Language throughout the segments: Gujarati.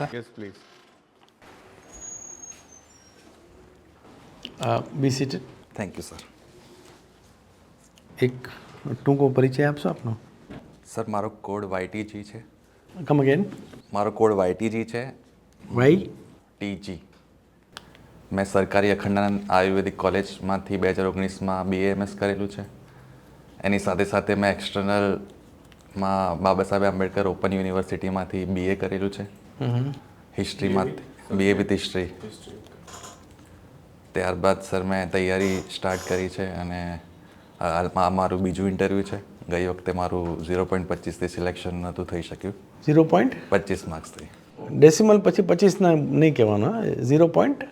Sir yes please be seated thank you sir એક ટૂંકો પરિચય આપશો આપનો સર મારો કોડ વાયટીજી છે કમ અગેન મારો કોડ વાયટીજી છે વાય ટીજી મેં સરકારી અખંડાનંદ આયુર્વેદિક કોલેજમાંથી બે હજાર ઓગણીસમાં બીએમએસ કરેલું છે એની સાથે સાથે મેં એક્સટર્નલમાં બાબા સાહેબ આંબેડકર ઓપન યુનિવર્સિટીમાંથી બીએ કરેલું છે હિસ્ટ્રીમાં બીએ વિથ હિસ્ટ્રી ત્યારબાદ સર મેં તૈયારી સ્ટાર્ટ કરી છે અને હાલમાં મારું બીજું ઇન્ટરવ્યૂ છે. ગઈ વખતે મારું ઝીરો પોઈન્ટ પચીસથી સિલેક્શન નહોતું થઈ શક્યું. ઝીરો પોઈન્ટ પચીસ માર્ક્સથી ડેસિમલ પછી પચીસના નહીં કહેવાના. ઝીરો પોઈન્ટ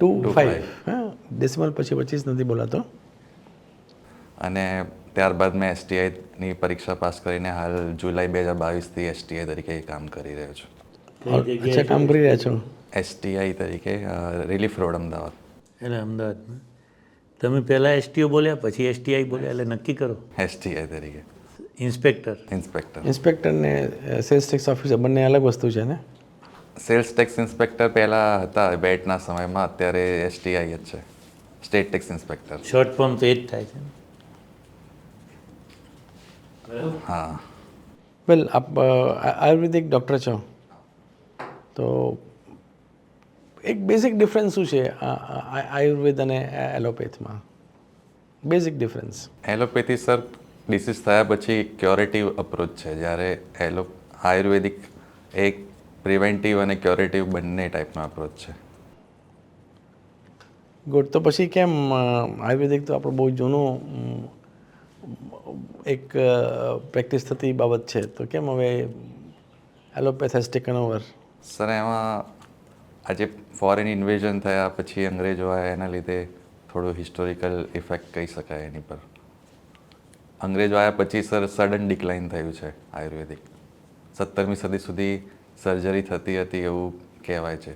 ટુ ફાઈવ હા ડેસિમલ પછી પચીસ નથી બોલાતો. અને ત્યારબાદ મેં એસટીઆઈની પરીક્ષા પાસ કરીને હાલ જુલાઈ બે હજાર બાવીસથી એસટીઆઈ તરીકે કામ કરી રહ્યો છું. અચ્છા કામ કરી રહ્યા છો? એસટીઆઈ તરીકે રિલીફ રોડ અમદાવાદ. એટલે અમદાવાદમાં. તમે પહેલાં એસટીઓ બોલ્યા પછી એસટીઆઈ બોલ્યા એટલે નક્કી કરો. એસટીઆઈ તરીકે. ઇન્સ્પેક્ટર ઇન્સ્પેક્ટર ઇન્સ્પેક્ટર ને સેલ્સ ટેક્સ ઓફિસર બંને અલગ વસ્તુ છે ને? સેલ્સ ટેક્સ ઇન્સ્પેક્ટર પહેલાં હતા બેટના સમયમાં અત્યારે એસટીઆઈ જ છે. State tax inspector short form તો એ જ થાય છે હા. વેલ આપ આ- આયુર્વેદિક ડૉક્ટર છો. તો એક બેઝિક ડિફરન્સ શું છે આયુર્વેદ અને એલોપેથમાં? Basic difference allopathy sir disease થયા પછી ક્યોરેટિવ અપ્રોચ છે. જ્યારે એલો આયુર્વેદિક એક પ્રિવેન્ટિવ અને ક્યોરેટિવ બંને ટાઈપનો અપ્રોચ છે. ગુડ તો પછી કેમ આયુર્વેદિક તો આપણું બહુ જૂનું એક પ્રેક્ટિસ થતી બાબત છે. તો કેમ હવે allopath has taken over sir એમાં આજે ફોરેન ઇન્વેઝન થયા પછી અંગ્રેજો આવ્યા એના લીધે થોડું હિસ્ટોરિકલ ઇફેક્ટ કહી શકાય એની પર. અંગ્રેજો આવ્યા પછી સર સડન ડિક્લાઇન થયું છે આયુર્વેદિક. સત્તરમી સદી સુધી સર્જરી થતી હતી એવું કહેવાય છે.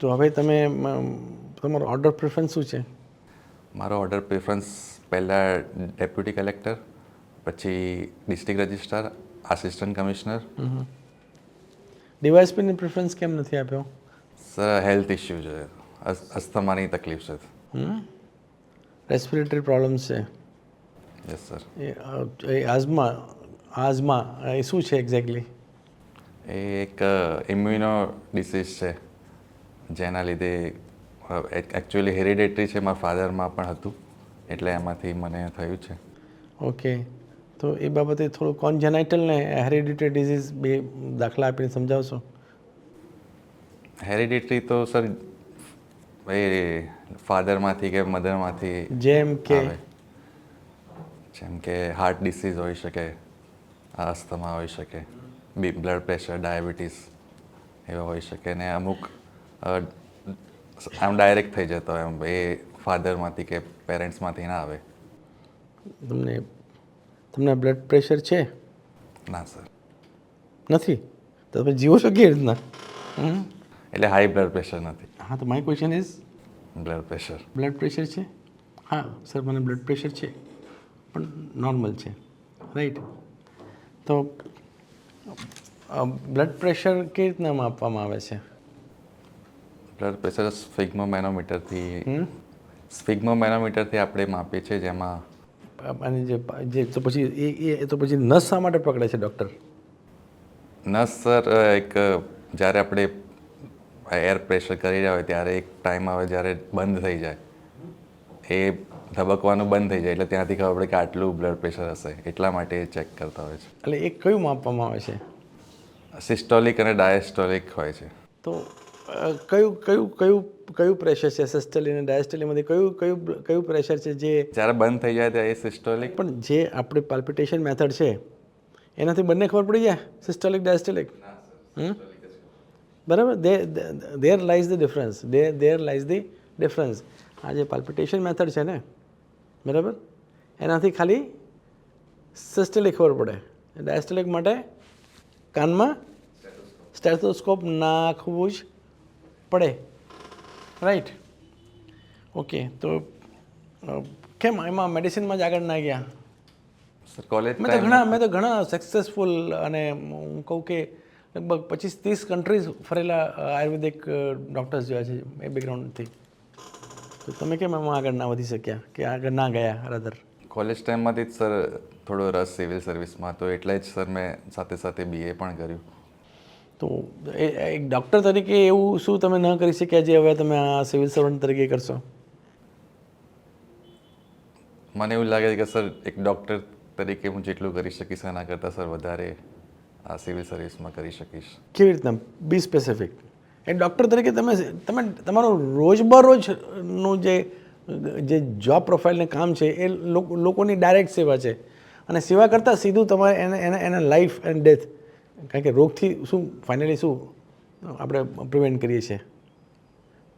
તો હવે તમે તમારો ઓર્ડર પ્રેફરન્સ શું છે? મારો ઓર્ડર પ્રેફરન્સ પહેલાં ડેપ્યુટી કલેક્ટર પછી ડિસ્ટ્રિક્ટ રજિસ્ટ્રાર આસિસ્ટન્ટ કમિશનર ડીવાયસપીની પ્રેફરન્સ કેમ નથી આપ્યો? સર હેલ્થ ઇશ્યુ છે. અસ્થમાની તકલીફ છે. રેસ્પિરેટરી પ્રોબ્લેમ્સ છે. યસ સર એ આઝમા આઝમા એ શું છે એક્ઝેક્ટલી એ એક ઇમ્યુનો ડિસીઝ છે જેના લીધે એકચ્યુઅલી હેરિડેટરી છે મારા ફાધરમાં પણ હતું એટલે એમાંથી મને થયું છે. ઓકે તો એ બાબતે થોડું કોન્જેનાઇટલ ને હેરિડિટરી ડિઝીઝ બે દાખલા આપીને સમજાવશો? હેરિડિટરી તો સર એ ફાધરમાંથી કે મધરમાંથી જેમ કે? જેમ કે હાર્ટ ડિસીઝ હોઈ શકે અસ્થમા હોઈ શકે બી બ્લડ પ્રેશર ડાયાબિટીસ એવા હોઈ શકે ને અમુક આમ ડાયરેક્ટ થઈ જતો એમ એ ફાધરમાંથી કે પેરેન્ટ્સમાંથી ના આવે. તમને તમને બ્લડ પ્રેશર છે? ના સર નથી? તો તમે જીવો છો કેવી રીતના? એટલે હાઈ બ્લડ પ્રેશર નથી. હા તો my question is blood pressure blood pressure છે? હા સર મને બ્લડ પ્રેશર છે પણ નોર્મલ છે રાઈટ તો બ્લડ પ્રેશર કેવી રીતના માપવામાં આવે છે? બ્લડ પ્રેશર સ્ફિગ્મોમેનોમીટરથી સ્ફિગ્મોમેનોમીટરથી આપણે માપીએ છીએ જેમાં અને જે જે તો પછી એ એ- તો પછી નસ શા માટે પકડે છે ડૉક્ટર? નસ સર એક જ્યારે આપણે એર પ્રેશર કરી રહ્યા હોય ત્યારે એક ટાઈમ આવે જ્યારે બંધ થઈ જાય. એ ધબકવાનું બંધ થઈ જાય એટલે ત્યાંથી ખબર પડે કે આટલું બ્લડ પ્રેશર હશે. એટલા માટે એ ચેક કરતા હોય છે. એટલે એ કયું માપવામાં આવે છે? સિસ્ટોલિક અને ડાયસ્ટોલિક હોય છે. તો કયું કયું કયું કયું પ્રેશર છે? સિસ્ટલી અને ડાયસ્ટલીમાંથી કયું કયું કયું પ્રેશર છે જે જ્યારે બંધ થઈ જાય ત્યારે એ સિસ્ટોલિક પણ જે આપણે પાલ્પિટેશન મેથડ છે એનાથી બંને ખબર પડી જાય? સિસ્ટોલિક ડાયસ્ટોલિક બરાબર? The there lies the difference the there lies the difference આ જે પાલ્પિટેશન મેથડ છે ને બરાબર? એનાથી ખાલી સિસ્ટોલિક ખબર પડે. ડાયસ્ટોલિક માટે કાનમાં સ્ટેથોસ્કોપ નાખવું જ પડે. રાઈટ ઓકે તો કેમ એમાં મેડિસિનમાં જ આગળ ના ગયા? સર કોલેજ મેં તો ઘણા મેં તો ઘણા સક્સેસફુલ અને હું કહું કે લગભગ પચીસ ત્રીસ કન્ટ્રીઝ ફરેલા આયુર્વેદિક ડૉક્ટર્સ જોયા છે એ બેકગ્રાઉન્ડથી તો તમે કેમ એમાં આગળ ના વધી શક્યા? કે આગળ ના ગયા રાધર કોલેજ ટાઈમમાંથી જ સર થોડો રસ સિવિલ સર્વિસમાં તો એટલે જ સર મેં સાથે સાથે બીએ પણ કર્યું. તો એક ડૉક્ટર તરીકે એવું શું તમે ન કરી શક્યા જે હવે તમે આ સિવિલ સર્વન્ટ તરીકે કરશો? મને એવું લાગે છે કે સર એક ડૉક્ટર તરીકે હું જેટલું કરી શકીશ એના કરતાં સર વધારે આ સિવિલ સર્વિસમાં કરી શકીશ. કેવી રીતના? બી સ્પેસિફિક એ ડૉક્ટર તરીકે તમે તમે તમારું રોજબરોજનું જે જે જોબ પ્રોફાઇલને કામ છે એ લોકો- લોકોની ડાયરેક્ટ સેવા છે. અને સેવા કરતાં સીધું તમારે એને એને એના લાઈફ એન્ડ ડેથ કારણ કે રોગથી શું ફાઇનલી શું આપણે પ્રિવેન્ટ કરીએ છીએ.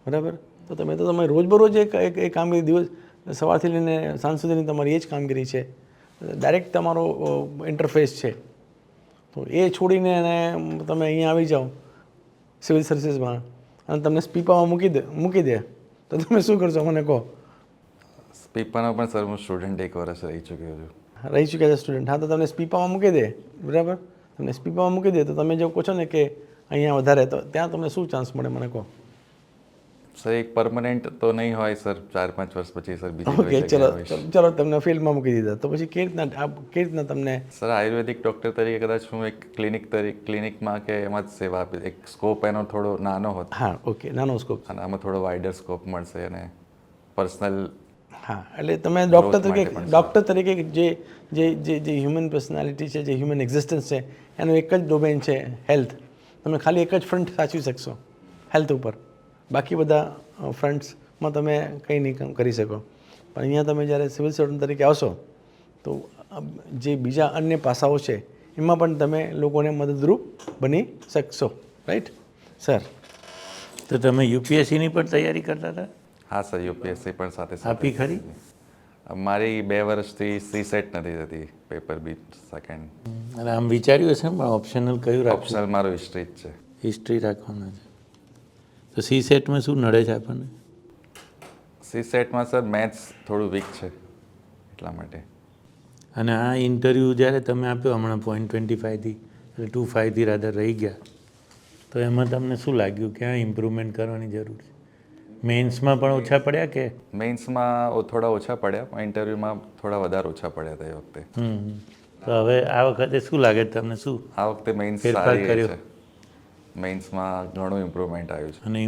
બરાબર? તો તમે તો તમે રોજબરોજ એક એક એ કામગીરી દિવસ સવારથી લઈને સાંજ સુધીની તમારી એ જ કામગીરી છે. ડાયરેક્ટ તમારો ઇન્ટરફેસ છે. તો એ છોડીને તમે અહીંયા આવી જાઓ સિવિલ સર્વિસીસમાં અને તમને સ્પીપામાં મૂકી દે મૂકી દે. તો તમે શું કરશો? મને કહો. સ્પીપાનો પણ સર હું સ્ટુડન્ટ એક વર્ષ રહી ચૂક્યો છું. રહી ચૂક્યા છે સ્ટુડન્ટ હા તો તમને સ્પીપામાં મૂકી દે. બરાબર? તમને સ્પીપામાં મૂકી દે તો તમે જો કહો છો ને કે અહીંયા વધારે તો ત્યાં તમને શું ચાન્સ મળે મને કહો? સર એક પરમનન્ટ તો નહીં હોય સર. ચાર પાંચ વર્ષ પછી સર બીજી ઓકે ચલો ચલો તમને ફિલ્ડમાં મૂકી દીધા. તો પછી કેવી રીતના આ કેવી રીતના તમને સર આયુર્વેદિક ડૉક્ટર તરીકે કદાચ હું એક ક્લિનિક તરીકે ક્લિનિકમાં કે એમાં જ સેવા આપી એક સ્કોપ એનો થોડો નાનો હતો. હા ઓકે નાનો સ્કોપ અને આમાં થોડો વાઇડર સ્કોપ મળશે અને પર્સનલ હા એટલે તમે ડૉક્ટર તરીકે ડૉક્ટર તરીકે જે જે જે હ્યુમન પર્સનાલિટી છે જે હ્યુમન એક્ઝિસ્ટન્સ છે એનું એક જ ડોમેન છે હેલ્થ તમે ખાલી એક જ ફ્રન્ટ સાચવી શકશો હેલ્થ ઉપર. બાકી બધા ફ્રન્ટ્સમાં તમે કંઈ નહીં કામ કરી શકો. પણ અહીંયા તમે જ્યારે સિવિલ સર્વન્ટ તરીકે આવશો તો જે બીજા અન્ય પાસાઓ છે એમાં પણ તમે લોકોને મદદરૂપ બની શકશો. રાઈટ સર તો તમે યુપીએસસીની પણ તૈયારી કરતા હતા? હા સર યુપીએસસી પણ સાથે સાથે આપી ખરી? મારી બે વર્ષથી સી સેટ નથી થતી પેપર બી સેકન્ડ અને આમ વિચાર્યું હશે પણ ઓપ્શનલ કયું રાખવું? ઓપ્શનલ મારો હિસ્ટ્રી જ છે. હિસ્ટ્રી રાખવાનું છે. તો સી સેટમાં શું નડે છે આપણને? સી સેટમાં સર મેથ્સ થોડું વીક છે એટલા માટે. અને આ ઇન્ટરવ્યૂ જ્યારે તમે આપ્યો હમણાં પોઈન્ટ ટ્વેન્ટી ફાઇવથી એટલે ટુ ફાઇવથી રાધર રહી ગયા. તો એમાં તમને શું લાગ્યું ક્યાં ઇમ્પ્રુવમેન્ટ કરવાની જરૂર છે? મેન્સમાં પણ ઓછા પડ્યા કે? મેઇન્સમાં થોડા ઓછા પડ્યા પણ ઇન્ટરવ્યૂમાં થોડા વધારે ઓછા પડ્યા હતા એ વખતે. તો હવે આ વખતે શું લાગે તમને? શું આ વખતે મેઇન્સ સારી કર્યો. મેઇન્સમાં ઘણું ઇમ્પ્રુવમેન્ટ આવ્યું છે. અને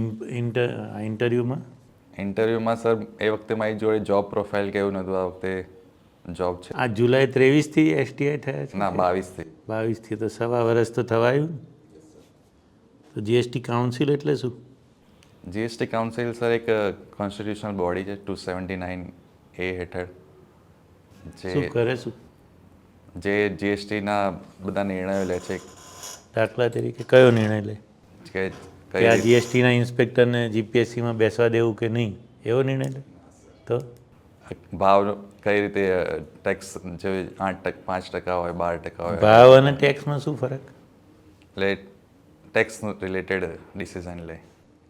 ઇન્ટરવ્યૂમાં ઇન્ટરવ્યૂમાં સર એ વખતે મારી જોડે જોબ પ્રોફાઇલ કેવું નહોતું આ વખતે જોબ છે. આ જુલાઈ ત્રેવીસથી એસટીઆઈ થયા છે? ના બાવીસથી. બાવીસથી તો સવા વર્ષ તો થવાયું. તો જીએસટી કાઉન્સિલ એટલે શું? જીએસટી કાઉન્સિલ સર એક કોન્સ્ટિટ્યુશનલ બોડી છે ટુ સેવન્ટી નાઇન એ હેઠળ. જે કરે શું? જે જીએસટીના બધા નિર્ણયો લે છે. દાખલા તરીકે કયો નિર્ણય લે? કે આ જીએસટીના ઇન્સ્પેક્ટરને જીપીએસસીમાં બેસવા દેવું કે નહીં? એવો નિર્ણય લે? તો? ભાવ કઈ રીતે ટેક્સ જે આઠ ટકા પાંચ ટકા હોય બાર ટકા હોય? ભાવ અને ટેક્સમાં શું ફરક? એટલે ટેક્સ રિલેટેડ ડિસિઝન લે.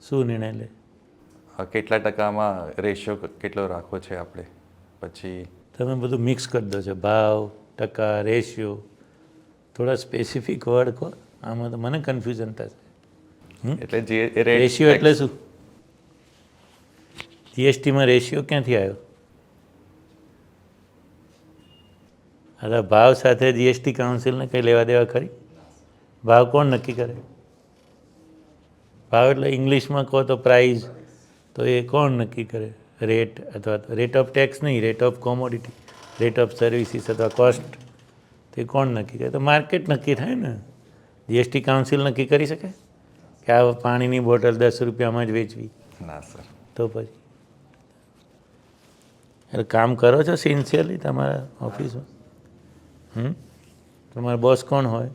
શું નિર્ણય લે? કેટલા ટકામાં રેશિયો કેટલો રાખવો છે આપણે? પછી તમે બધું મિક્સ કરી દો છો. ભાવ ટકા રેશિયો. થોડા સ્પેસિફિક વર્ડ કહો આમાં તો મને કન્ફ્યુઝન થશે. એટલે જે રેશિયો એટલે શું? જીએસટીમાં રેશિયો ક્યાંથી આવ્યો? અરે ભાવ સાથે જીએસટી કાઉન્સિલને કંઈ લેવા દેવા ખરી? ભાવ કોણ નક્કી કરે? ભાવ એટલે ઇંગ્લિશમાં કહો તો પ્રાઇઝ તો એ કોણ નક્કી કરે? રેટ અથવા તો રેટ ઓફ ટેક્સ નહીં rate of commodity rate of services અથવા કોસ્ટ તે કોણ નક્કી કરે? તો માર્કેટ નક્કી થાય ને. જીએસટી કાઉન્સિલ નક્કી કરી શકે કે આ પાણીની બોટલ દસ રૂપિયામાં જ વેચવી. ના સર તો પછી? એટલે કામ કરો છો સિન્સિયરલી તમારા ઓફિસમાં હમ? તમારો બોસ કોણ હોય?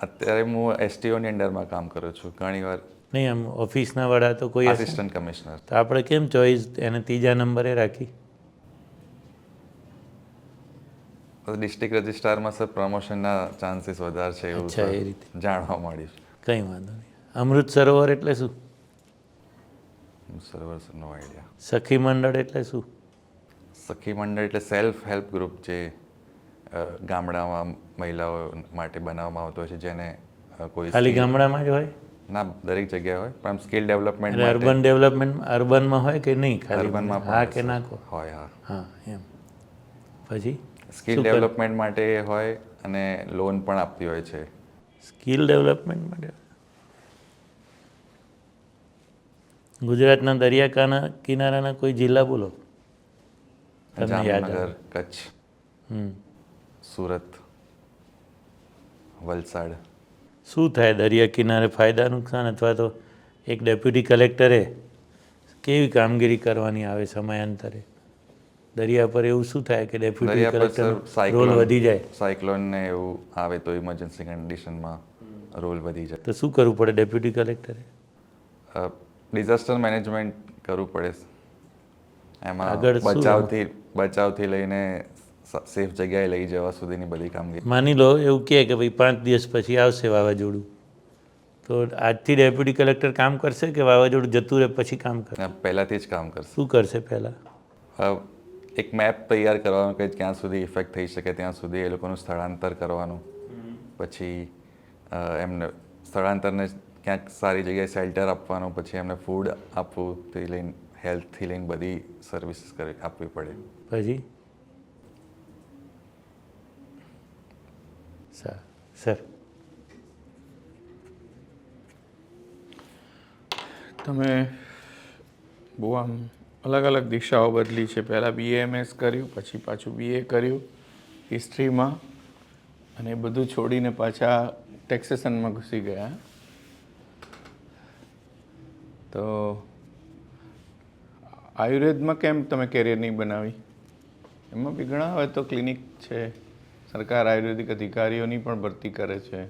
અત્યારે હું એસટીઓની અંડરમાં કામ કરું છું. ઘણીવાર નહીં આમ ઓફિસના વડા તો કોઈ આસિસ્ટન્ટ કમિશનર તો આપણે કેમ ચોઈસ એને ત્રીજા નંબરે રાખી? ડિસ્ટ્રિક્ટ રજિસ્ટ્રારમાં સર પ્રમોશનના ચાન્સીસ વધારે છે એવું છે એ રીતે. જાણવા મળ્યું કંઈ વાંધો નહીં. અમૃત સરોવર એટલે શું? સરોવર નો આઈડિયા સખી મંડળ એટલે શું? સખી મંડળ એટલે સેલ્ફ હેલ્પ ગ્રુપ જે ગામડામાં મહિલાઓ માટે બનાવવામાં આવતો હોય છે જેને કોઈ ખાલી ગામડામાં જ હોય? ના દરેક જગ્યાએ હોય પણ સ્કિલ ડેવલપમેન્ટ અર્બન ડેવલપમેન્ટ અર્બનમાં હોય કે નહીં ખાલી અર્બનમાં હા કે ના હોય હા. હા એમ. પછી? સ્કિલ ડેવલપમેન્ટ માટે હોય અને લોન પણ આપતી હોય છે. સ્કિલ ડેવલપમેન્ટ માટે? ગુજરાતના દરિયાકાના કિનારાના કોઈ જિલ્લા બોલો? જામનગર કચ્છ. હમ. સુરત વલસાડ. શું થાય દરિયા કિનારે ફાયદા નુકસાન અથવા તો એક ડેપ્યુટી કલેક્ટરે કેવી કામગીરી કરવાની આવે સમયાંતરે? દરિયા પર એવું શું થાય કે ડેપ્યુટી કલેક્ટર રોલ વધી જાય? સાયક્લોન ને એવું આવે તો ઇમરજન્સી કન્ડિશનમાં રોલ વધી જાય. તો શું કરવું પડે ડેપ્યુટી કલેક્ટરે? ડિઝાસ્ટર મેનેજમેન્ટ કરવું પડે. એમાં આગળ? બચાવથી બચાવથી લઈને સેફ જગ્યાએ લઈ જવા સુધીની બધી કામગીરી. માની લો એવું કહે કે ભાઈ પાંચ દિવસ પછી આવશે વાવાઝોડું. તો આજથી ડેપ્યુટી કલેક્ટર કામ કરશે કે વાવાઝોડું જતું રહે પછી કામ કરશે? પહેલાંથી જ કામ કરશે. શું કરશે પહેલાં? એક મેપ તૈયાર કરવાનો કે ક્યાં સુધી ઇફેક્ટ થઈ શકે ત્યાં સુધી એ લોકોનું સ્થળાંતર કરવાનું. પછી એમને સ્થળાંતરને ક્યાંક સારી જગ્યાએ શેલ્ટર આપવાનું પછી એમને ફૂડ આપવું થી લઈને હેલ્થથી લઈને બધી સર્વિસીસ કરી આપવી પડે. પછી? સર સર તમે બહુ આમ અલગ અલગ દિશાઓ બદલી છે. પહેલાં બીએમએસ કર્યું, પછી પાછું બીએ કર્યું હિસ્ટ્રીમાં અને બધું છોડીને પાછા ટેક્સેશનમાં ઘૂસી ગયા. તો આયુર્વેદમાં કેમ તમે કેરિયર નહીં બનાવી? એમાં બી ઘણા હવે તો ક્લિનિક છે. સરકાર આયુર્વેદિક અધિકારીઓની પણ ભરતી કરે છે.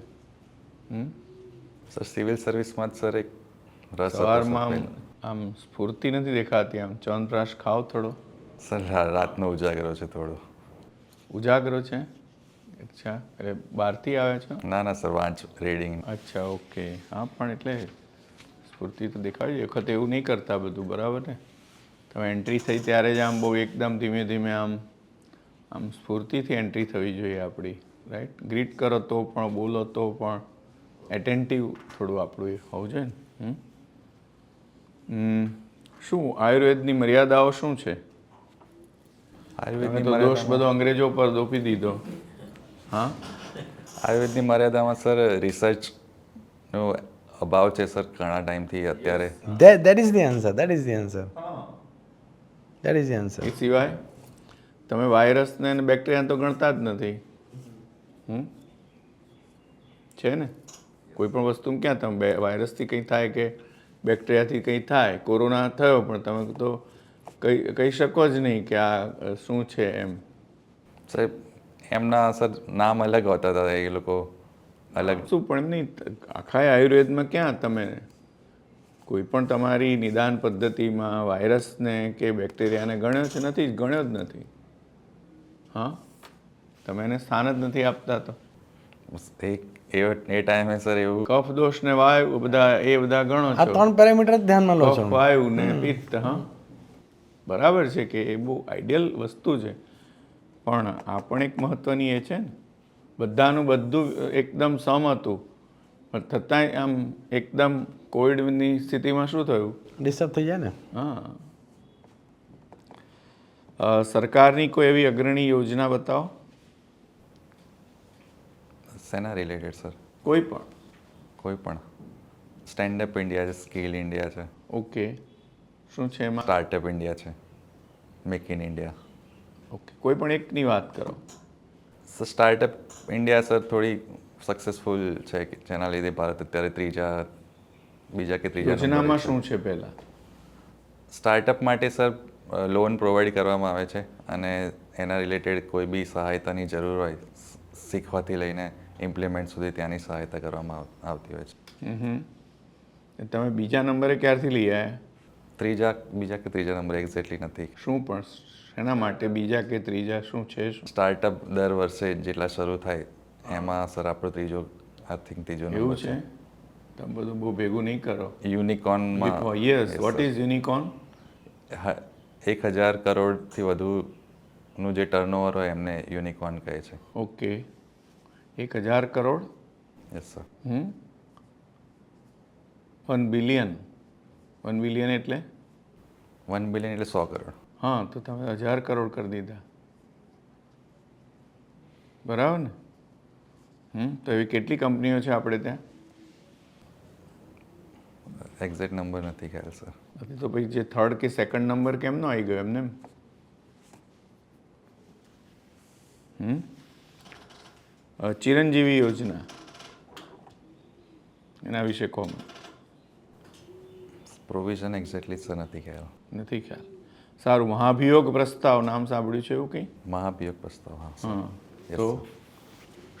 સર સિવિલ સર્વિસમાં જ સર એક રસ સવારમાં આમ આમ સ્ફૂર્તિ નથી દેખાતી આમ. ચવનપ્રાશ ખાઓ થોડો. સર રાતનો ઉજાગરો છે થોડો. ઉજાગરો છે? અચ્છા એટલે બહારથી આવે છે? ના ના સર વાંચ રીડિંગ અચ્છા ઓકે. હા પણ એટલે સ્ફૂર્તિ તો દેખાડી એ વખતે એવું નહીં કરતા બધું બરાબર ને? તમે એન્ટ્રી થઈ ત્યારે જ આમ બહુ એકદમ ધીમે ધીમે આમ આમ સ્ફૂર્તિથી એન્ટ્રી થવી જોઈએ આપણી રાઈટ ગ્રીટ કરો તો પણ બોલો તો પણ એટેન્ટિવ થોડું આપણું એ હોવું જોઈએ ને હમ? હમ શું આયુર્વેદની મર્યાદાઓ શું છે? આયુર્વેદનો દોષ બધો અંગ્રેજો પર દોપી દીધો. હા? આયુર્વેદની મર્યાદામાં સર રિસર્ચનો અભાવ છે સર ઘણા ટાઈમથી અત્યારે. That is the answer that is the answer that is the answer. એ સિવાય? તમે વાયરસને અને બેક્ટેરિયાને તો ગણતા જ નથી. હમ? છે ને? કોઈ પણ વસ્તુ ક્યાં તમે બે વાયરસથી કંઈ થાય કે બેક્ટેરિયાથી કંઈ થાય? કોરોના થયો પણ તમે તો કહી કહી શકો જ નહીં કે આ શું છે એમ. સાહેબ એમના સર નામ અલગ હોતા હતા એ લોકો અલગ. શું પણ એમ નહીં આખા આયુર્વેદમાં ક્યાં તમે કોઈ પણ તમારી નિદાન પદ્ધતિમાં વાયરસને કે બેક્ટેરિયાને ગણ્યો છે? નથી ગણ્યો જ નથી. હા? તમે એને સ્થાન જ નથી આપતા તો? એક એ એ ટાઈમે સર એવું કફ દોષ ને વાયુ બધા એ બધા ગણો આ ત્રણ પેરામીટર ધ્યાનમાં લો છો વાયુ ને પિત્ત હા? બરાબર છે કે એ બહુ આઈડિયલ વસ્તુ છે. પણ આ પણ એક મહત્વની એ છે ને. બધાનું બધું એકદમ સમ હતું. પણ છતાંય આમ એકદમ કોવિડની સ્થિતિમાં શું થયું? ડિસ્ટર્બ થઈ જાય ને? હા. સરકારની કોઈ એવી અગ્રણી યોજના બતાવો? શેના રિલેટેડ સર. કોઈ પણ? કોઈ પણ. સ્ટેન્ડઅપ ઇન્ડિયા છે સ્કિલ ઇન્ડિયા છે. ઓકે. શું છે એમાં? સ્ટાર્ટઅપ ઇન્ડિયા છે. Make in India okay. કોઈ પણ એકની વાત કરો. સર સ્ટાર્ટઅપ ઇન્ડિયા સર થોડી સક્સેસફુલ છે કે જેના લીધે ભારત અત્યારે ત્રીજા બીજા કે ત્રીજા યોજનામાં શું છે પહેલાં? સ્ટાર્ટઅપ માટે સર લોન પ્રોવાઈડ કરવામાં આવે છે અને એના રિલેટેડ કોઈ બી સહાયતાની જરૂર હોય શીખવાથી લઈને ઇમ્પ્લિમેન્ટ સુધી ત્યાંની સહાયતા કરવામાં આવતી હોય છે. તમે બીજા નંબરે ક્યારથી લઈ આવ્યા ત્રીજા બીજા કે ત્રીજા નંબર એક્ઝેક્ટલી નથી. શું પણ શેના માટે બીજા કે ત્રીજા શું છે સ્ટાર્ટઅપ દર વર્ષે જેટલા શરૂ થાય એમાં સર આપણો ત્રીજો આઈ થિંક ત્રીજો એવું છે. તમે બધું બહુ ભેગું નહીં કરો. યુનિકોર્નમાં યસ વોટ ઇઝ યુનિકોર્ન એક હજાર કરોડથી વધુનું જે ટર્નઓવર હોય એમને યુનિકોર્ન કહે છે. ઓકે એક હજાર crore? Yes sir hmm? One billion one billion એટલે? વન બિલિયન એટલે સો કરોડ. હા તો તમે હજાર કરોડ કરી દીધા. બરાબર ને? હમ? તો એવી કેટલી કંપનીઓ છે આપણે ત્યાં? એક્ઝેક્ટ નંબર નથી ખ્યાલ સર તો પછી જે થર્ડ કે સેકન્ડ નંબર કેમ નો આવી ગયો એમને? હમ? ચિરંજીવી યોજના. એના વિશે કહો પ્રોવિઝન એક્ઝેક્ટલી સર નથી ખ્યાલ. નથી ખ્યાલ. સારું મહાભિયોગ પ્રસ્તાવ નામ સાંભળ્યું છે એવું કંઈ? મહાભિયોગ પ્રસ્તાવ હા તો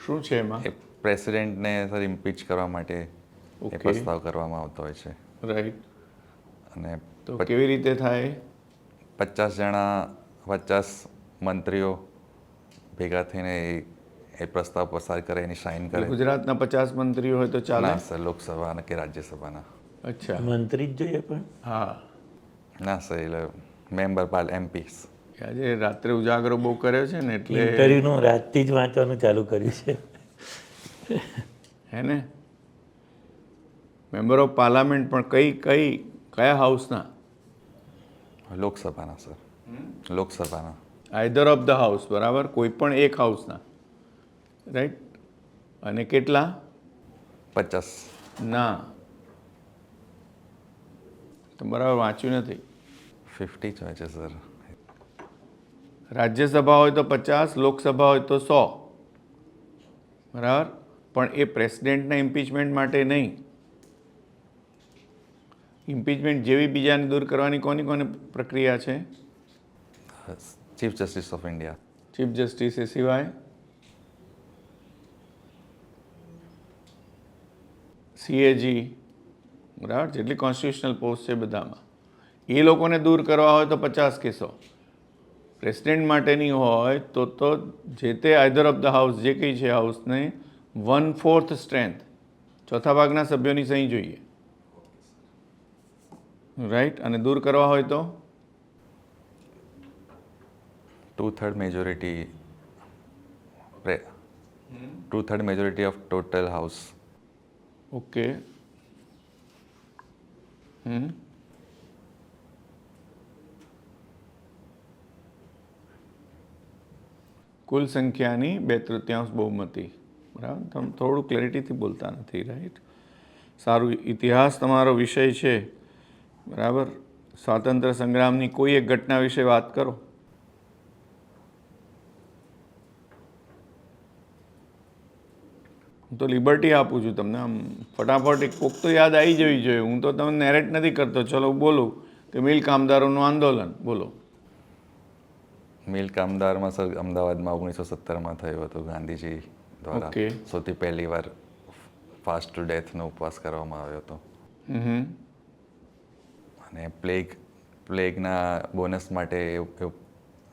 શું છે એમાં? પ્રેસિડેન્ટને સર ઇમ્પીચ કરવા માટે પ્રસ્તાવ કરવામાં આવતો હોય છે. રાઈટ અને તો કેવી રીતે થાય? પચાસ જણા પચાસ મંત્રીઓ ભેગા થઈને એ એ પ્રસ્તાવ પસાર કરે એની સાઇન કરે. ગુજરાતના પચાસ મંત્રીઓ હોય તો ચાલે? સર લોકસભાના કે રાજ્યસભાના. અચ્છા. મંત્રી જ જોઈએ પણ. હા. ના સર એટલે મેમ્બર પાલ એમપીસ આજે રાત્રે ઉજાગરો બહુ કર્યો છે ને એટલે ઇન્ટરવ્યુનું રાતથી જ વાંચવાનું ચાલુ કર્યું છે. હે ને? મેમ્બર ઓફ પાર્લામેન્ટ પણ કઈ કઈ કયા હાઉસના? લોકસભાના સર. લોકસભાના. આઈધર ઓફ ધ હાઉસ બરાબર? કોઈ પણ એક હાઉસના. રાઈટ અને કેટલા? પચાસ. ના. તો બરાબર વાંચ્યું નથી. ફિફ્ટી જ હોય છે સર. રાજ્યસભા હોય તો પચાસ લોકસભા હોય તો સો. બરાબર? પણ એ પ્રેસિડેન્ટના ઇમ્પીચમેન્ટ માટે નહીં. ઇમ્પીચમેન્ટ જેવી બીજાને દૂર કરવાની કોની કોની પ્રક્રિયા છે? Chief justice of India chief justice એ સિવાય? સીએજી બરાબર? જેટલી કોન્સ્ટિટ્યુશનલ પોસ્ટ છે બધામાં. એ લોકોને દૂર કરવા હોય તો પચાસ કેસો. પ્રેસિડેન્ટ માટેની હોય તો તો જે તે આઈધર ઓફ ધ હાઉસ જે કંઈ છે હાઉસને વન ફોર્થ સ્ટ્રેન્થ ચોથા ભાગના સભ્યોની સહી જોઈએ. રાઈટ અને દૂર કરવા હોય તો? Two third majority two third majority of total house okay hmm કુલ સંખ્યાની બે તૃતીયાંશ બહુમતી. બરાબર? તમે થોડું ક્લેરિટીથી બોલતા નથી રાઈટ સારું ઇતિહાસ તમારો વિષય છે. બરાબર? સ્વાતંત્ર્ય સંગ્રામની કોઈ એક ઘટના વિશે વાત કરો. હું તો લિબર્ટી આપું છું તમને. આમ ફટાફટ એક કોક તો યાદ આવી જવી જોઈએ. હું તો તમને નેરેટ નથી કરતો. ચલો બોલું. કે મિલ કામદારોનું આંદોલન. બોલો. મિલ કામદારમાં સર અમદાવાદમાં ઓગણીસો સત્તરમાં થયું હતું. ગાંધીજી દ્વારા સૌથી પહેલી વાર ફાસ્ટ ટુ ડેથનો ઉપવાસ કરવામાં આવ્યો હતો. હમ. અને પ્લેગ પ્લેગના બોનસ માટે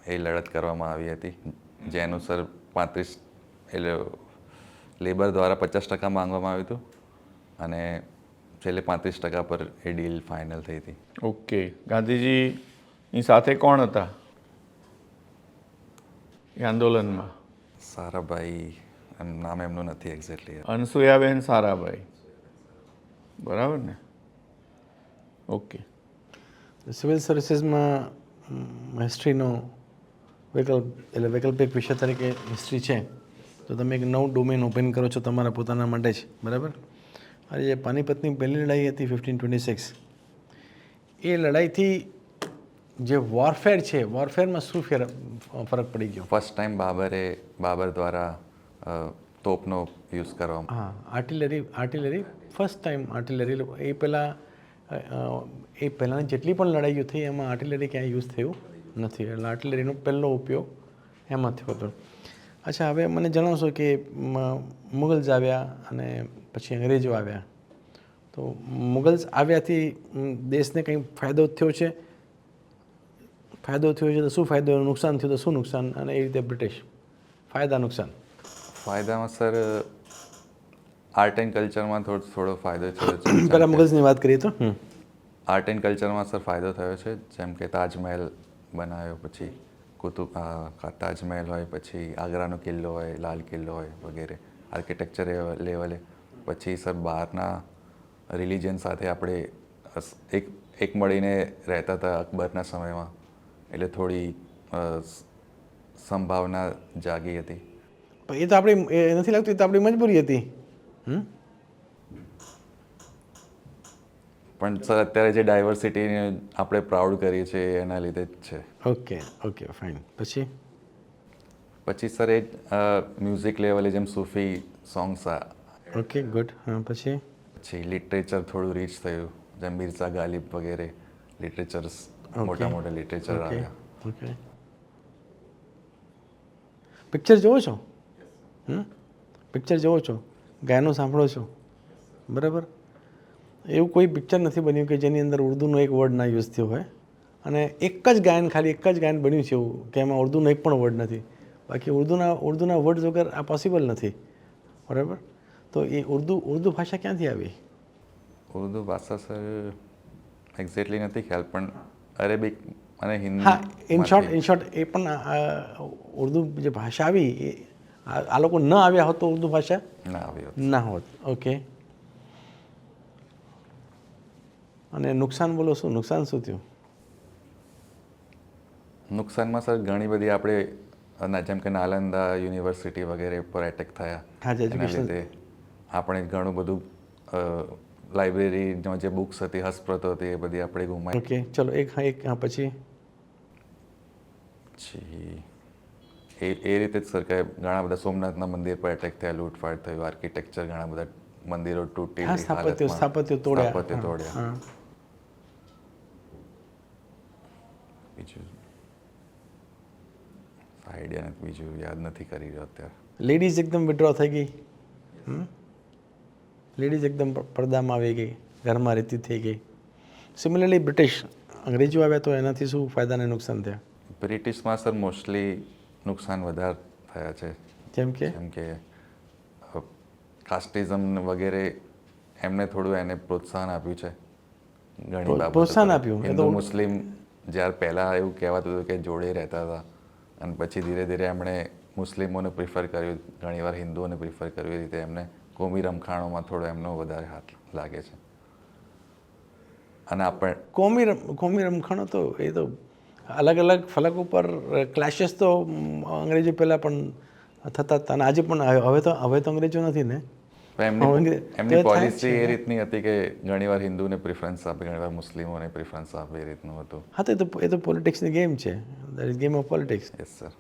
એ- લડત કરવામાં આવી હતી. જેનું સર પાંત્રીસ એટલે લેબર દ્વારા પચાસ ટકા માંગવામાં આવ્યું હતું અને છેલ્લે પાંત્રીસ ટકા પર એ ડીલ ફાઇનલ થઈ હતી. ઓકે. ગાંધીજીની સાથે કોણ હતા? એ આંદોલનમાં? સારાભાઈ એમ નામ એમનું નથી એક્ઝેક્ટલી અનસુયાબેન સારાભાઈ. બરાબર ને? ઓકે. સિવિલ સર્વિસીસમાં હિસ્ટ્રીનો વિકલ્પ એટલે વૈકલ્પિક વિષય તરીકે હિસ્ટ્રી છે તો તમે એક નવું ડોમેન ઓપન કરો છો તમારા પોતાના માટે જ બરાબર? અને જે પાનીપતની પહેલી લડાઈ હતી ફિફ્ટીન ટ્વેન્ટી સિક્સ એ લડાઈથી જે વોરફેર છે વોરફેરમાં શું ફેર ફરક પડી ગયો? ફર્સ્ટ ટાઈમ બાબરે બાબર દ્વારા તોપનો યુઝ કરવામાં. હા artillery artillery first time artillery એ પહેલાં એ પહેલાંની જેટલી પણ લડાઈઓ થઈ, એમાં આર્ટિલરી ક્યાંય યુઝ થયું નથી. એટલે આર્ટિલરીનો પહેલો ઉપયોગ એમાં થયો હતો. અચ્છા, હવે મને જણાવશો કે મુગલ્સ આવ્યા અને પછી અંગ્રેજો આવ્યા. તો મુગલ્સ આવ્યાથી દેશને કંઈ ફાયદો થયો છે? ફાયદો થયો છે તો શું ફાયદો? નુકસાન થયું તો શું નુકસાન? અને એ રીતે બ્રિટિશ. ફાયદા, નુકસાન? ફાયદામાં સર આર્ટ એન્ડ કલ્ચરમાં થોડો થોડો ફાયદો થયો છે. પહેલાં મુગલ્સની વાત કરીએ તો? આર્ટ એન્ડ કલ્ચરમાં સર ફાયદો થયો છે. જેમ કે તાજમહેલ બનાવ્યો પછી કુતુબ તાજમહેલ હોય પછી આગ્રાનો કિલ્લો હોય લાલ કિલ્લો હોય વગેરે આર્કિટેક્ચર લેવલે. પછી સર બહારના રિલિજન સાથે આપણે એક એક મળીને રહેતા હતા અકબરના સમયમાં. એટલે થોડી સંભાવના જાગી હતી. એ તો આપણી એ નથી લાગતું એ તો આપણી મજબૂરી હતી. પણ સર અત્યારે જે ડાયવર્સિટીને આપણે પ્રાઉડ કરીએ છીએ એના લીધે જ છે. ઓકે ઓકે ફાઇન પછી? પછી સર એ મ્યુઝિક લેવલે જેમ સૂફી સોંગ્સ ઓકે ગુડ હા પછી? પછી લિટરેચર થોડું રીચ થયું. જેમ મિર્ઝા ગાલિબ વગેરે લિટરેચર્સ મોટા મોટા લિટરેચર આવ્યા. ઓકે પિક્ચર જોવો છો? હમ? પિક્ચર જોવો છો? ગાયનો સાંભળો છો? બરાબર? એવું કોઈ પિક્ચર નથી બન્યું કે જેની અંદર ઉર્દુનો એક વર્ડ ના યુઝ થયો હોય. અને એક જ ગાયન ખાલી એક જ ગાયન બન્યું છે એવું કે એમાં ઉર્દુનો એક પણ વર્ડ નથી. બાકી ઉર્દુના ઉર્દુના વર્ડ વગર આ પોસિબલ નથી. બરાબર? તો એ ઉર્દુ ઉર્દુ ભાષા ક્યાંથી આવી? ઉર્દુ ભાષા સર એક્ઝેક્ટલી નથી ખ્યાલ પણ અરેબિક અને હિન્દી હા ઇન શોર્ટ ઇન શોર્ટ એ પણ ઉર્દુ જે ભાષા આવી એ આ લોકો ન આવ્યા હોત તો ઉર્દુ ભાષા ના હોત. ઓકે. અને નુકસાન બોલો શું? નુકસાન શું થયું? નુકસાનમાં સર ઘણી બધી આપણે જેમ કે નાલંદા યુનિવર્સિટી વગેરે પર એટેક થયા. એના લીધે આપણે ઘણું બધું લાઇબ્રેરીમાં જે બુક્સ હતી હસપ્રતો હતી એ બધી આપણે ગુમાવી. ઓકે ચલો એક હા એક હા પછી? પછી એ એ રીતે જ સર કે ઘણા બધા સોમનાથના મંદિર પર એટેક થયા લૂંટફાટ થયું આર્કિટેક્ચર ઘણા બધા મંદિરો તૂટી સ્થાપત્ય સ્થાપત્યો તોડ્યા. સ્થાપત્ય તોડ્યા. બીજું? આઈડિયા નથી બીજું યાદ નથી કરી રહ્યો અત્યારે. લેડીઝ એકદમ વિડ્રો થઈ ગઈ. લેડીઝ એકદમ પડદામાં આવી ગઈ ઘરમાં રહેતી થઈ ગઈ. સિમિલરલી બ્રિટિશ અંગ્રેજો આવ્યા તો એનાથી શું ફાયદા અને નુકસાન થયા? બ્રિટિશમાં સર મોસ્ટલી નુકસાન વધારે થયા છે. જેમ કે? જેમ કે કાસ્ટિઝમ વગેરે એમને થોડું એને પ્રોત્સાહન આપ્યું છે. ઘણી પ્રોત્સાહન આપ્યું? હિન્દુ મુસ્લિમ જ્યારે પહેલાં એવું કહેવાતું હતું કે જોડે રહેતા હતા. અને પછી ધીરે ધીરે એમણે મુસ્લિમોને પ્રિફર કર્યું. ઘણીવાર હિન્દુઓને પ્રિફર કર્યું એ રીતે એમને કોમી રમખાણોમાં થોડો એમનો વધારે હાથ લાગે છે. અને આપણે કોમી રમ કોમી રમખાણો તો એ તો અલગ અલગ ફલક ઉપર ક્લેશિસ તો અંગ્રેજી પહેલાં પણ થતા હતા અને આજે પણ હવે- તો હવે તો અંગ્રેજો નથી ને. એમની પોલિસી એ રીતની હતી કે ઘણીવાર હિન્દુને પ્રિફરન્સ આપે ઘણીવાર મુસ્લિમોને પ્રિફરન્સ આપે એ રીતનું હતું. હા તો એ તો એ તો પોલિટિક્સની ગેમ છે. That is game of politics yes sir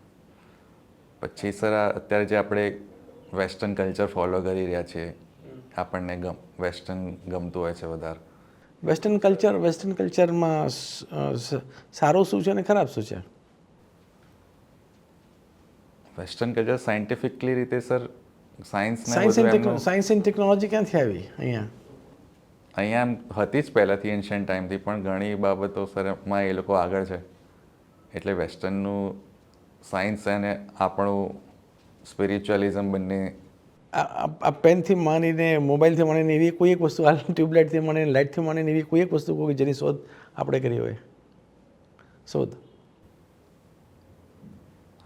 પછી સર અત્યારે જે આપણે વેસ્ટર્ન કલ્ચર ફોલો કરી રહ્યા છીએ આપણને ગમ વેસ્ટર્ન ગમતું હોય છે વધારે. વેસ્ટર્ન કલ્ચર વેસ્ટર્ન કલ્ચરમાં સારું શું છે અને ખરાબ શું છે? વેસ્ટર્ન કલ્ચર સાયન્ટિફિકલી રીતે sir science science and technology ક્યાંથી આવી? અહીંયા. અહીંયા હતી જ પહેલાંથી એન્શિયન્ટ ટાઈમથી પણ ઘણી બાબતો સરમાં એ લોકો આગળ છે. એટલે વેસ્ટર્નનું સાયન્સ અને આપણું સ્પિરિચ્યુઅલિઝમ બંને આ- પેનથી માંડીને મોબાઈલથી માંડીને એવી કોઈ એક વસ્તુ હાલ ટ્યુબલાઇટથી માંડીને લાઇટથી માંડીને એવી કોઈ એક વસ્તુ કોઈ જેની શોધ આપણે કરી હોય. શોધ.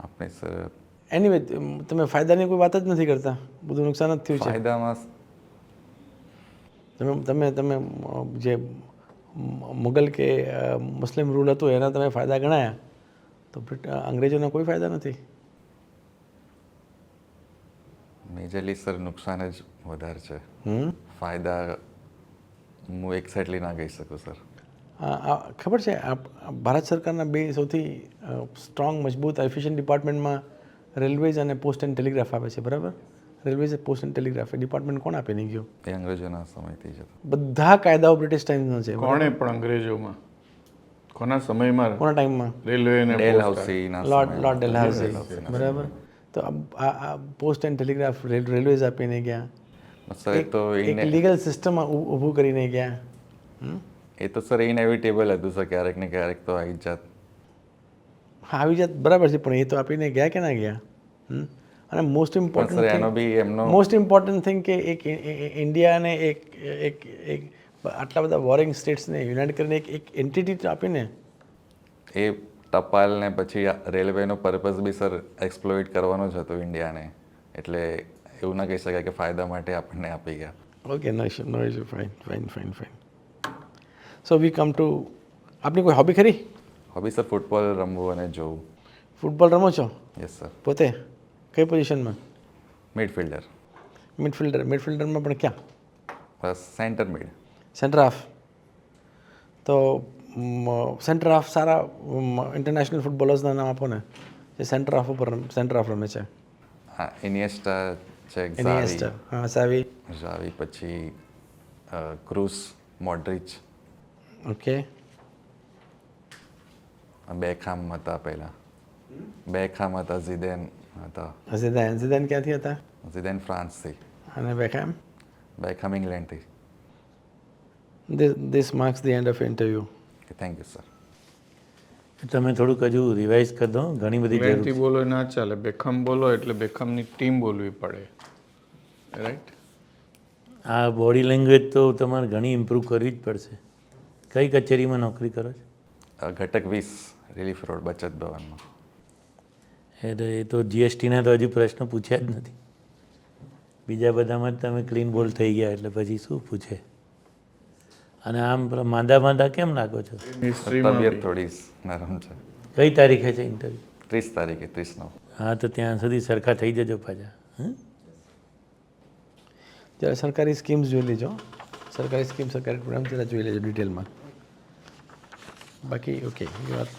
આપણે સર એની તમે ફાયદાની કોઈ વાત જ નથી કરતા. બધું નુકસાન જ થયું છે. ફાયદામાં તમે તમે તમે જે મુગલ કે મુસ્લિમ રૂલ હતું એના તમે ફાયદા ગણાયા. તો અંગ્રેજોના કોઈ ફાયદા નથી. મેજરલી સર નુકસાન જ વધારે છે. ફાયદા હું એક્ઝેક્ટલી ના કહી શકું સર આ- આ ખબર છે ભારત સરકારના બે સૌથી સ્ટ્રોંગ મજબૂત એફિશિયન્ટ ડિપાર્ટમેન્ટમાં રેલવેઝ અને પોસ્ટ એન્ડ ટેલિગ્રાફ આવે છે બરાબર? Railways post and telegraph department કોણ આપી નહીં ગયું એ અંગ્રેજોના સમયથી છે બધા કાયદાઓ બ્રિટિશ ટાઈમના છે કોણે પણ અંગ્રેજોમાં? કોના સમયમાં? કોના ટાઈમમાં? રેલવે લોર્ડ લોર્ડ ડેલહાઉસી બરાબર? તો આ પોસ્ટ એન્ડ ટેલિગ્રાફ રેલવેઝ આપીને ગયા. સર તો એક લીગલ સિસ્ટમ ઊભું કરીને ગયા. હમ? એ તો સર ઇનએવિટેબલ હતું સર ક્યારેક ને ક્યારેક તો આવી જાત. હા આવી જાત બરાબર છે પણ એ તો આપીને ગયા કે ના ગયા? હમ? અને મોસ્ટ ઇમ્પોર્ટન્ટ એનો બી એમનો મોસ્ટ ઇમ્પોર્ટન્ટ થિંગ કે એક ઇન્ડિયાને એક એક એક આટલા બધા વોરિંગ સ્ટેટ્સને યુનાઇટ કરીને એક એક એન્ટિટી આપીને? એ ટપાલ ને પછી રેલવેનો પર્પઝ બી સર એક્સપ્લોઇટ કરવાનો જ હતો ઇન્ડિયાને. એટલે એવું ના કહી શકાય કે ફાયદા માટે આપણને આપી ગયા. Okay no issue no issue fine fine fine fine so we come to આપની કોઈ હોબી ખરી? હોબી સર ફૂટબોલ રમવું અને જોવું. ફૂટબોલ રમો છો? યસ સર પોતે? કઈ પોઝિશનમાં મિડફિલ્ડર મિડફિલ્ડર મિડફિલ્ડરમાં પણ ક્યાં? બસ સેન્ટર મિડ સેન્ટર હાફ તો સેન્ટર હાફ સારા ઇન્ટરનેશનલ ફૂટબોલર્સના નામ આપો ને. જે સેન્ટર હાફ ઉપર સેન્ટર હાફ રમે છે. હા ઇનિએસ્ટા છે એનિએસ્ટા હા સાવી ઝાવી પછી ક્રુસ મોડ્રિચ ઓકે બે ખામ હતા પહેલા. બે ખામ હતા ઝિદેન હતા. ઝિદેન ઝિદેન ક્યાંથી હતા? ઝિદેન ફ્રાન્સથી અને Beckham Beckham ઇંગ્લેન્ડથી this the the end of interview thank you sir તમે થોડુંક હજુ રિવાઇઝ કરી દો ઘણી બધી જરૂર બોલો ના ચાલે. બેખમ બોલો એટલે બેખમની ટીમ બોલવી પડે. રાઈટ આ બોડી લેંગ્વેજ તો તમારે ઘણી ઇમ્પ્રૂવ કરવી જ પડશે. કઈ કચેરીમાં નોકરી કરો છો? ઘટક વીસ રિલીફ રોડ બચત ભવનમાં. એટલે એ તો જીએસટીના તો હજુ પ્રશ્ન પૂછ્યા જ નથી. બીજા બધામાં જ તમે ક્લીન બોલ થઈ ગયા એટલે પછી શું પૂછે? અને આમ માંદા માંદા કેમ લાગો છો? તબિયત થોડી નરમ છે. કઈ તારીખે છે ઇન્ટરવ્યુ ત્રીસ તારીખે ત્રીસ નવ. હા તો ત્યાં સુધી સરખા થઈ જજો પાછા જરા સરકારી સ્કીમ્સ જોઈ લેજો. સરકારી સ્કીમ સરકારી પ્રોગ્રામ જરા જોઈ લેજો ડિટેલમાં બાકી ઓકે એ વાત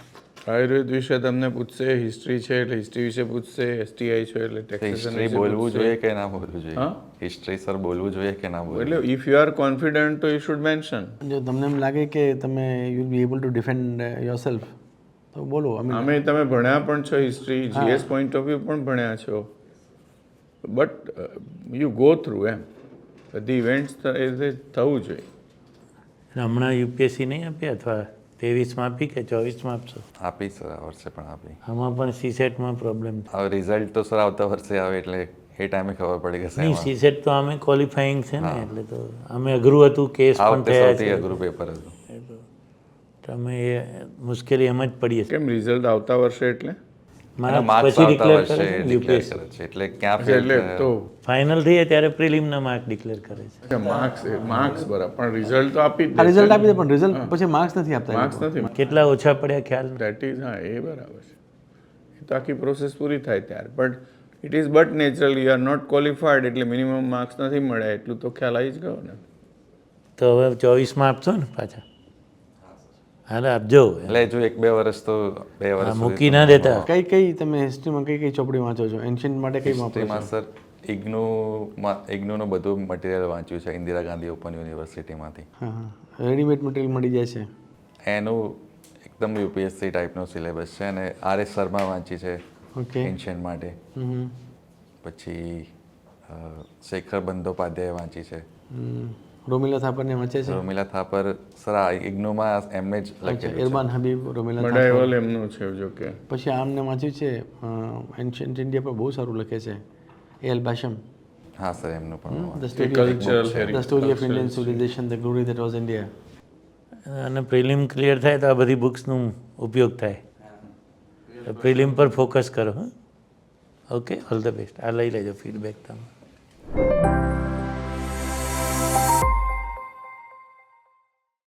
આયુર્વેદ વિશે તમને પૂછશે હિસ્ટ્રી છે એટલે હિસ્ટ્રી વિશે પૂછશે એસટીઆઈ છે એટલે ટેક્સેશન વિશે બોલવું જોઈએ કે ના બોલવું જોઈએ? હિસ્ટ્રી સર બોલવું જોઈએ કે ના બોલવું એટલે ઇફ યુ આર કોન્ફિડન્ટ તો યુ શુડ મેન્શન જો તમને એમ લાગે કે તમે you be able to defend yourself તો બોલો અમે તમે ભણ્યા પણ છો history GS point of view પણ ભણ્યા છો. બટ યુ ગો થ્રુ એમ. બધી ઇવેન્ટ્સ થવું જોઈએ. હમણાં યુપીએસસી નહીં આપી અથવા ત્રેવીસમાં આપી કે ચોવીસમાં આપશો? આપી સર આ વર્ષે પણ આપી. આમાં પણ સીસેટમાં પ્રોબ્લેમ હવે રિઝલ્ટ તો સર આવતા વર્ષે આવે એટલે એ ટાઈમે ખબર પડી કે નહીં. સીસેટ તો અમે ક્વોલિફાઈંગ છે ને એટલે તો અમે અઘરું હતું કેસ પણ થયા છે. અઘરું પેપર હતું. તમે એ મુશ્કેલી એમ જ પડીએ છે કેમ રિઝલ્ટ આવતા વર્ષે એટલે? એટલે તો ફાઇનલ થઈએ ત્યારે પ્રિલિમના માર્ક ડિક્લેર કરે છે. માર્ક્સ માર્ક્સ બરાબર. પણ રિઝલ્ટ તો આપી રિઝલ્ટ આપી દે પણ રિઝલ્ટ પછી માર્ક્સ નથી આપતા માર્ક્સ નથી. કેટલા ઓછા પડ્યા ખ્યાલ. દેટ ઇઝ હા એ બરાબર છે. એ તો આખી પ્રોસેસ પૂરી થાય ત્યારે. But it is but natural you are not qualified એટલે મિનિમમ માર્ક્સ નથી મળ્યા. એટલું તો ખ્યાલ આવી જ ગયો ને. તો હવે ચોવીસમાં આપશો ને પાછા? હાલે આપજો એટલે હજુ એક બે વર્ષ તો બે વર્ષ મૂકી ના દેતા. કઈ કઈ તમે હિસ્ટ્રીમાં કઈ કઈ ચોપડી વાંચો છો? એન્શિયન્ટ માટે કઈ વાપરો સર ઇગ્નુ ઇગ્નુનું બધું મટીરિયલ વાંચ્યું છે ઇન્દિરા ગાંધી ઓપન યુનિવર્સિટીમાંથી. રેડીમેડ મટીરિયલ મળી જાય છે? એનું એકદમ યુપીએસસી ટાઈપનો સિલેબસ છે અને આર એસ શર્મા વાંચી છે ઓકે એન્શિયન્ટ માટે. પછી શેખર બંદોપાધ્યાય વાંચી છે. હમ. રોમિલા થાપરને વાંચે છે? રોમિલા થાપર સર આ ઇગ્નોમાં એમને જ લખેલું છે. ઇરબાન હબીબ રોમિલા થાપર. એમનું છે જો કે. પછી આમને વાંચ્યું છે એન્શિયન્ટ ઇન્ડિયા પર બહુ સારું લખે છે એ એલ બાશમ. હા સર એમનું પણ the story cultural the story of Indian civilization the glory that was India અને પ્રિલિમ ક્લિયર થાય તો આ બધી બુક્સનું ઉપયોગ થાય. પ્રિલિમ પર ફોકસ કરો હા ઓકે ઓલ ધ બેસ્ટ આ લઈ લેજો ફીડબેક તમે.